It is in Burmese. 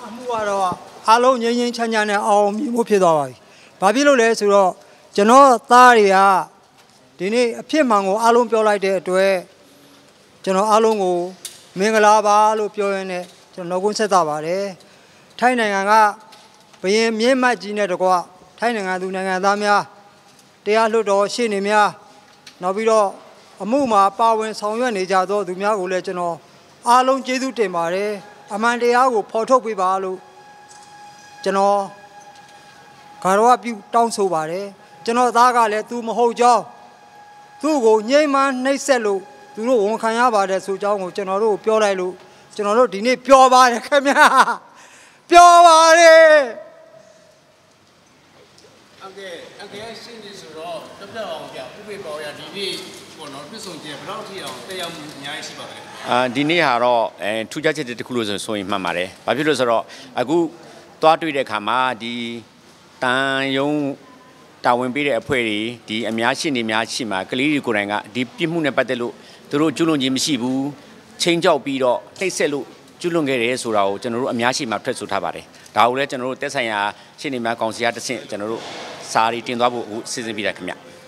အမှုကတော့အားလုံးငြိမ်းငြိမ်းချမ်းချမ်းနဲ့အောင်မြင်ဖို့ဖြစ်သွားပါပြီ။ဘာဖြစ်လို့လဲဆိုတော့ကျွန်တော်သားတွေကဒီနေ့အဖြစ်မှန်ကိုအားလုံးပြောလိုက်တဲ့အတွက်ကျွန်တော်အားလုံးကိုမင်္ဂလာပါလို့ပြောရင်းနဲ့ကျွန်တော်နှုတ်ခွန်းဆက်တာပါတယ်။ထိုင်းနိုင်ငံကဘရင်မြင့်မတ်ကြီးနဲ့တကွထိုင်းနိုင်ငံသူနိုင်ငံသားများတရားလွှတ်တော်ရှေ့နေများနောက်ပြီးတော့အမှုမှာပါဝင်ဆောင်ရွက်နေကြသောသူများကိုလည်းကျွန်တော်အားလုံးကျေးဇူးတင်ပါတယ်။ အမှန်တရားကိုဖော်ထုတ်ပေးပါလို့ကျွန်တော်ဂါရဝပြုတောင်းဆိုပါတယ်ကျွန်တော်သားကလည်းသူမဟုတ်ကြောင်းသူ့ကိုညှိမှန်းနှိပ်စက်လို့သူတို့ဝန်ခံရပါတယ်ဆိုကြောင်းကိုကျွန်တော်တို့ပြောလိုက်လို့ကျွန်တော်တို့ဒီနေ့ပြောပါတယ်ခင်ဗျာပြောပါတယ်အကဲအကဲရှင်းနေဆိုတော့တက်ပြအောင်ပြဥပေပေါ်ရဒီနေ့ ပေါ့နော်ပြည့်စုံခြင်းဘယ်တော့ထိအောင်တက်ရောက်မှုအများကြီးရှိပါသလဲအာဒီနေ့ဟာတော့အဲထူးခြားချက်တစ်ခုလို့ဆိုဆိုရင်မှန်ပါတယ်။ဘာဖြစ်လို့ဆိုတော့အခုသွားတွေ့တဲ့အခါမှာဒီတန်ယုံတာဝန်ပေးတဲ့အဖွဲ့တွေဒီအများရှိနေများရှိမှာကလေးတွေကိုယ်တိုင်ကဒီပြစ်မှုနဲ့ပတ်သက်လို့သူတို့ကျွလွန်ခြင်းမရှိဘူးချင်းကြောက်ပြီးတော့နှိပ်စက်လို့ကျွလွန်ခဲ့တယ်ဆိုတာကိုကျွန်တော်တို့အများရှိမှာထွက်ဆိုထားပါတယ်။ဒါကိုလည်းကျွန်တော်တို့တက်ဆိုင်ရာရှင်းနေများကောင်စီကတဆင့်ကျွန်တော်တို့စာရီတင်သွားဖို့အခုစီစဉ်ပြီးတာခင်ဗျ။